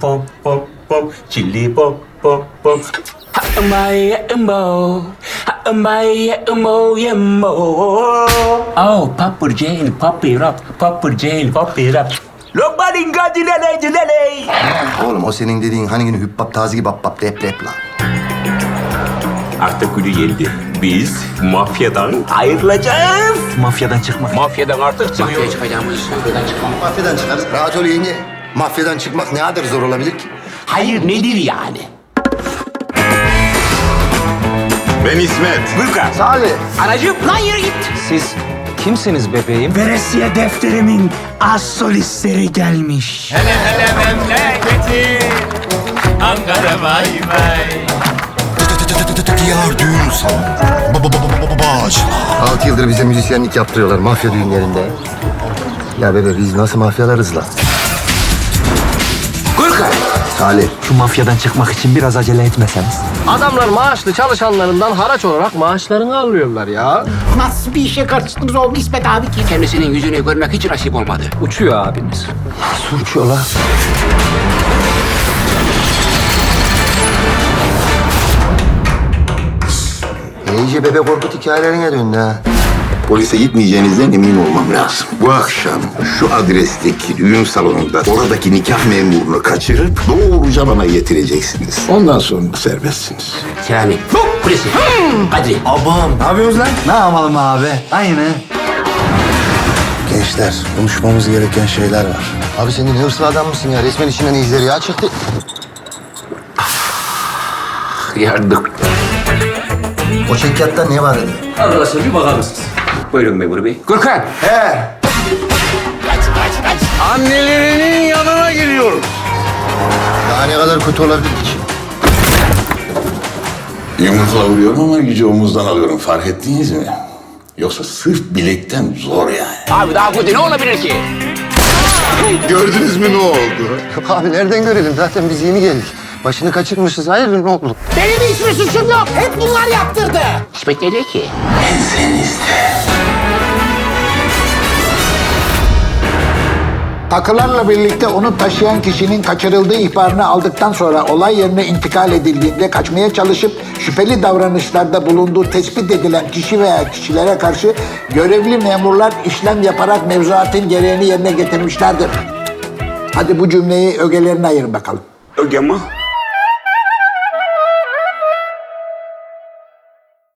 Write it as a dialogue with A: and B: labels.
A: Pop pop pop.
B: My mo, my mo, mo.
A: Oh, Popper Jane, Poppy Rap, Popper Jane, Poppy Rap. Lokmaninga dilele dilele.
C: Oğlum o senin dediğin hani günü hüppap taze gibi hap rap rap lan.
A: Artık günü geldi. Biz mafyadan ayrılacağız.
B: Mafyadan çıkmak.
A: Mafyadan artık çıkıyoruz.
B: Mafyaya çıkacağımız mafyadan çıkmak.
C: Mafyadan çıkarız. Rahat ol yenge. Mafyadan çıkmak ne kadar zor olabilir ki?
A: Hayır nedir yani?
D: Ben İsmet.
A: Gürkan.
C: Salih.
B: Anacığım lan yürü git.
E: Siz kimsiniz bebeğim?
F: Veresiye defterimin az solistleri gelmiş.
G: Hele hele memleketi Ankara bay bay
C: Diyar düğün salonu. Bağcılar. Altı yıldır bize müzisyenlik yaptırıyorlar mafya düğünlerinde. Ya bebe biz nasıl mafyalarız lan? Salih.
E: Şu mafyadan çıkmak için biraz acele etmeseniz.
H: Adamlar maaşlı çalışanlarından haraç olarak maaşlarını alıyorlar ya.
F: Nasıl bir işe karıştınız oğlum İsmet abi ki?
B: Kendisinin yüzünü görmek hiç nasip olmadı.
E: Uçuyor abimiz.
C: Su uçuyor lan. İyice bebe korkut hikayelerine döndü ha.
D: Polise gitmeyeceğinizden emin olmam lazım. Bu akşam şu adresteki düğün salonunda oradaki nikah memurunu kaçırıp doğruca bana getireceksiniz. Ondan sonra serbestsiniz.
B: Selami. Kulesi. Kadri.
C: Ne yapıyoruz lan? Ne yapalım abi? Aynı. Gençler, konuşmamız gereken şeyler var. Abi sen de ne hırslı adam mısın ya? Resmen içinden izleri ya çıktı.
B: Yardım.
C: O çekyatta ne var dedi?
B: Arkadaşlar bir bakar mısınız? Buyurun memur bey. Gürkan.
D: Annelerinin yanına geliyorum.
C: Daha ne kadar kötü olabilir ki?
D: Yumrukla vuruyorum ama gücü omuzdan alıyorum. Fark ettiniz mi? Yoksa sırf bilekten zor yani.
B: Abi daha kötü ne olabilir ki?
D: Gördünüz mü ne oldu?
C: Abi nereden görelim? Zaten biz yeni geldik. Başını kaçırmışız. Hayırdır ne oldu?
F: Benim hiçbir suçum yok. Hep bunlar yaptırdı.
B: Ne diyor ki?
I: Takılarla birlikte onu taşıyan kişinin kaçırıldığı ihbarını aldıktan sonra olay yerine intikal edildiğinde kaçmaya çalışıp şüpheli davranışlarda bulunduğu tespit edilen kişi veya kişilere karşı görevli memurlar işlem yaparak mevzuatın gereğini yerine getirmişlerdir. Hadi bu cümleyi ögelerine ayırın bakalım.
A: Öge mi?